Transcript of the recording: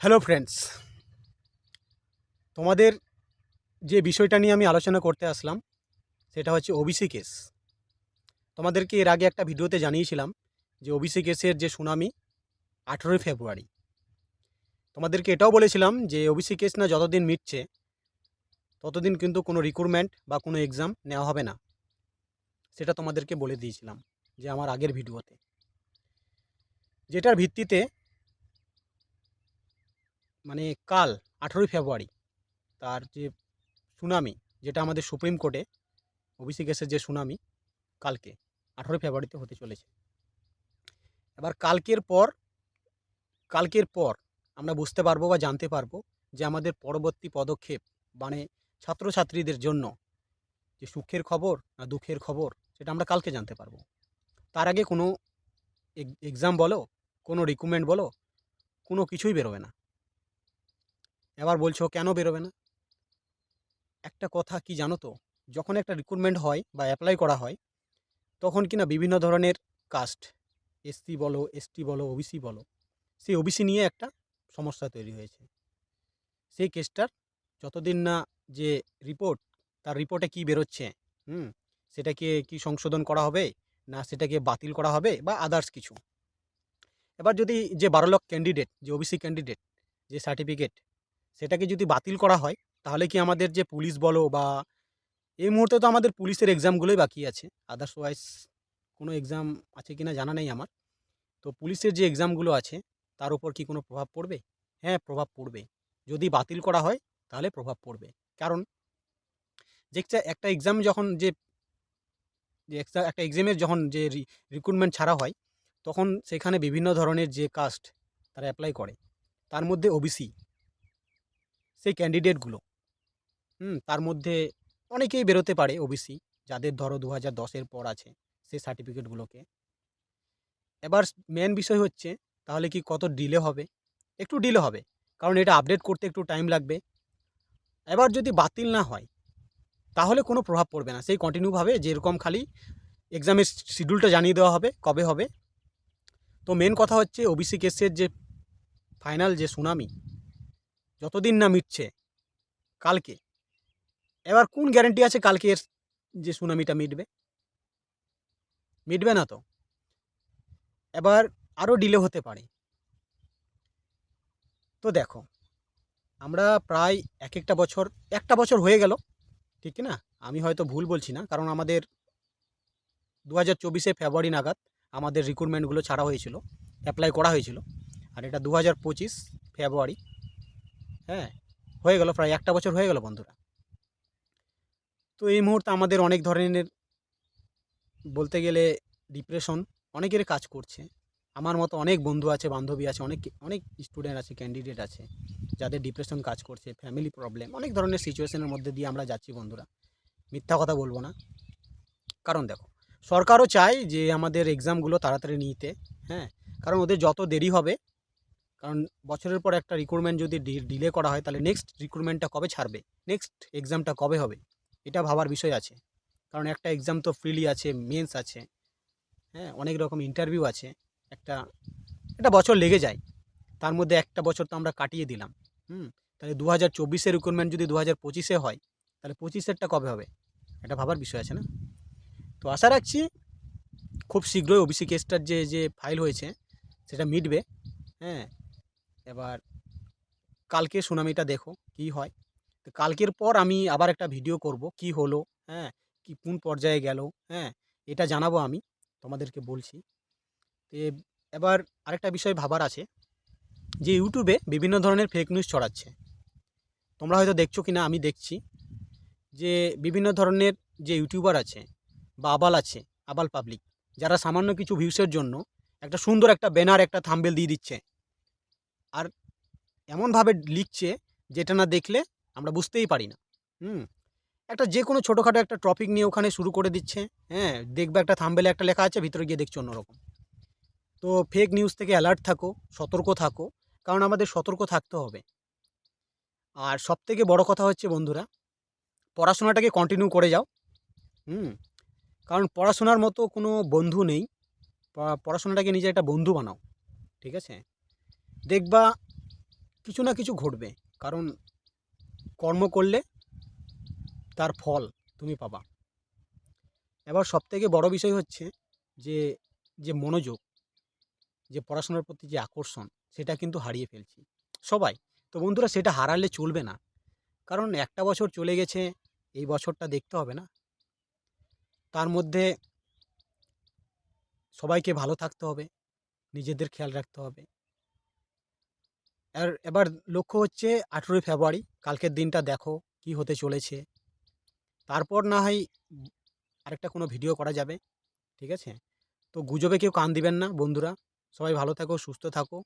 Hello friends তোমাদের যে বিষয়টা নিয়ে আমি আলোচনা করতে আসলাম, সেটা হচ্ছে ওবিসি কেস তোমাদেরকে এর আগে একটা ভিডিওতে জানিয়েছিলাম যে ওবিসি কেসের যে সুনামি, আঠেরোই ফেব্রুয়ারি। তোমাদেরকে এটাও বলেছিলাম যে ওবিসি কেস না যতদিন মিটছে, ততদিন কিন্তু কোনো রিক্রুটমেন্ট বা কোনো এক্সাম নেওয়া হবে না। সেটা তোমাদেরকে বলে দিয়েছিলাম যে আমার আগের ভিডিওতে। যেটার ভিত্তিতে মানে কাল আঠেরোই ফেব্রুয়ারি তার যে সুনামি, যেটা আমাদের সুপ্রিম কোর্টে ওবিসি কেসের যে সুনামি, কালকে আঠেরোই ফেব্রুয়ারিতে হতে চলেছে। এবার কালকের পর কালকের পর আমরা বুঝতে পারব বা জানতে পারব যে আমাদের পরবর্তী পদক্ষেপ মানে ছাত্রছাত্রীদের জন্য যে সুখের খবর না দুঃখের খবর, সেটা আমরা কালকে জানতে পারব। তার আগে কোনো এক্সাম বলো, কোনো রিকুমেন্ট বলো, কোনো কিছুই বেরোবে না। এবার বলছো কেন বেরোবে না? একটা কথা কি জানো তো, যখন একটা রিক্রুটমেন্ট হয় বা অ্যাপ্লাই করা হয়, তখন কি না বিভিন্ন ধরনের কাস্ট এসসি বলো এসটি বলো ওবিসি বলো, সেই ওবিসি নিয়ে একটা সমস্যা তৈরি হয়েছে। সেই কেসটার যতদিন না যে রিপোর্ট তার রিপোর্টে কি বেরোচ্ছে, হুম, সেটাকে কি সংশোধন করা হবে, না সেটাকে বাতিল করা হবে বা আদার্স কিছু। এবার যদি যে বারো লক্ষ ক্যান্ডিডেট যে ওবিসি ক্যান্ডিডেট যে সার্টিফিকেট সেটাকে যদি বাতিল করা হয়, তাহলে কি আমাদের যে পুলিশ বলো বা এই মুহূর্তে তো আমাদের পুলিশের এক্সামগুলোই বাকি আছে। আদার্সওয়াইজ কোনো এক্সাম আছে কি না জানা নেই আমার। তো পুলিশের যে এক্সামগুলো আছে, তার উপর কি কোনো প্রভাব পড়বে? হ্যাঁ প্রভাব পড়বে যদি বাতিল করা হয়, তাহলে প্রভাব পড়বে। কারণ যে একটা- এক্সাম যখন যে একটা এক্সামের যখন যে রিক্রুটমেন্ট ছাড়া হয়, তখন সেখানে বিভিন্ন ধরনের যে কাস্ট তারা অ্যাপ্লাই করে। তার মধ্যে ওবিসি সেই ক্যান্ডিডেটগুলো হুম, তার মধ্যে অনেকেই বেরোতে পারে ওবিসি যাদের ধরো দু হাজার দশের পর আছে সেই সার্টিফিকেটগুলোকে এবার মেন বিষয় হচ্ছে, তাহলে কি কত ডিলে হবে? একটু ডিলে হবে, কারণ এটা আপডেট করতে একটু টাইম লাগবে। এবার যদি বাতিল না হয়, তাহলে কোনো প্রভাব পড়বে না। সেই কন্টিনিউভাবে যেরকম খালি এক্সামের শিডিউলটা জানিয়ে দেওয়া হবে, কবে হবে। তো মেন কথা হচ্ছে ওবিসি কেসের যে ফাইনাল যে সুনামি যতদিন না মিটছে, কালকে। এবার কোন গ্যারেন্টি আছে কালকে এর যে সুনামিটা মিটবে? মিটবে না তো। এবার আরও ডিলে হতে পারে। তো দেখো, আমরা প্রায় এক একটা বছর একটা বছর হয়ে গেল, ঠিক না? আমি হয়তো ভুল বলছি না, কারণ আমাদের দু হাজার চব্বিশে ফেব্রুয়ারি নাগাদ আমাদের রিক্রুটমেন্টগুলো ছাড়া হয়েছিল অ্যাপ্লাই করা হয়েছিল, আর এটা দু হাজার পঁচিশ ফেব্রুয়ারি। হ্যাঁ হয়ে গেল, প্রায় একটা বছর হয়ে গেল বন্ধুরা। তো এই মুহূর্তে আমাদের অনেক ধরনের বলতে গেলে ডিপ্রেশন অনেকের কাজ করছে। আমার মতো অনেক বন্ধু আছে, বান্ধবী আছে, অনেক অনেক স্টুডেন্ট আছে ক্যান্ডিডেট আছে, যাদের ডিপ্রেশন কাজ করছে ফ্যামিলি প্রবলেম অনেক ধরনের সিচুয়েশনের মধ্যে দিয়ে আমরা যাচ্ছি বন্ধুরা। মিথ্যা কথা বলব না। কারণ দেখো, সরকারও চায় যে আমাদের এক্সামগুলো তাড়াতাড়ি নিতে হ্যাঁ। কারণ ওদের যত দেরি হবে কারণ বছরের পর একটা রিক্রুটমেন্ট যদি ডিলে করা হয়, তাহলে নেক্সট রিক্রুটমেন্টটা কবে ছাড়বে? নেক্সট এক্সামটা কবে হবে? এটা ভাবার বিষয় আছে। কারণ একটা এক্সাম তো ফ্রিলি আছে মেন্স আছে হ্যাঁ অনেক রকম ইন্টারভিউ আছে, একটা একটা বছর লেগে যায়। তার মধ্যে একটা বছর তো আমরা কাটিয়ে দিলাম, হুম? তাহলে দু হাজার চব্বিশের রিক্রুটমেন্ট যদি দু হাজার পঁচিশে হয়, তাহলে পঁচিশেরটা কবে হবে? এটা ভাবার বিষয় আছে না? তো আশা রাখছি খুব শীঘ্রই ওবিসি কেসটার যে যে ফাইল হয়েছে, সেটা মিটবে হ্যাঁ? এবার কালকে সুনামিটা দেখো, কি হয়? তো কালকের পর আমি আবার একটা ভিডিও করব, কি হলো হ্যাঁ? কি, কোন পর্যায়ে গেল হ্যাঁ? এটা জানাব আমি, তোমাদেরকে বলছি। তো এবার আরেকটা বিষয় ভাবার আছে, যে ইউটিউবে বিভিন্ন ধরনের ফেক নিউজ ছড়াচ্ছে। তোমরা হয়তো দেখছ কি না আমি দেখছি, যে বিভিন্ন ধরনের যে ইউটিউবার আছে বা আবাল আছে, আবাল পাবলিক যারা সামান্য কিছু ভিউসের জন্য একটা সুন্দর একটা ব্যানার একটা থাম্বেল দিয়ে দিচ্ছে। আর এমনভাবে লিখছে যেটা না দেখলে আমরা বুঝতেই পারি না। হুম? একটা যে কোনো ছোটোখাটো একটা টপিক নিয়ে ওখানে শুরু করে দিচ্ছে হ্যাঁ? দেখবে একটা থাম্বেলে একটা লেখা আছে, ভিতরে গিয়ে দেখছ অন্যরকম। তো ফেক নিউজ থেকে অ্যালার্ট থাকো, সতর্ক থাকো, কারণ আমাদের সতর্ক থাকতে হবে। আর সব থেকে বড় কথা হচ্ছে বন্ধুরা, পড়াশোনাটাকে কন্টিনিউ করে যাও। হুম? কারণ পড়াশোনার মতো কোনো বন্ধু নেই পড়াশোনাটাকে নিজে একটা বন্ধু বানাও, ঠিক আছে? দেখবা কিছু না কিছু ঘটবে। কারণ কর্ম করলে তার ফল তুমি পাবা। এবার সবথেকে বড় বিষয় হচ্ছে যে যে মনোযোগ, যে পড়াশোনার প্রতি যে আকর্ষণ, সেটা কিন্তু হারিয়ে ফেলছি। সবাই, তো বন্ধুরা সেটা হারালে চলবে না। কারণ একটা বছর চলে গেছে, এই বছরটা দেখতে হবে না। তার মধ্যে সবাইকে ভালো থাকতে হবে, নিজেদের খেয়াল রাখতে হবে। আর এবার লক্ষ্য হচ্ছে আঠেরোই ফেব্রুয়ারি, কালকের দিনটা দেখো কি হতে চলেছে। তারপর না হয় আরেকটা কোনো ভিডিও করা যাবে, ঠিক আছে? তো গুজবে কেউ কান দিবেন না, বন্ধুরা। সবাই ভালো থাকো, সুস্থ থাকো।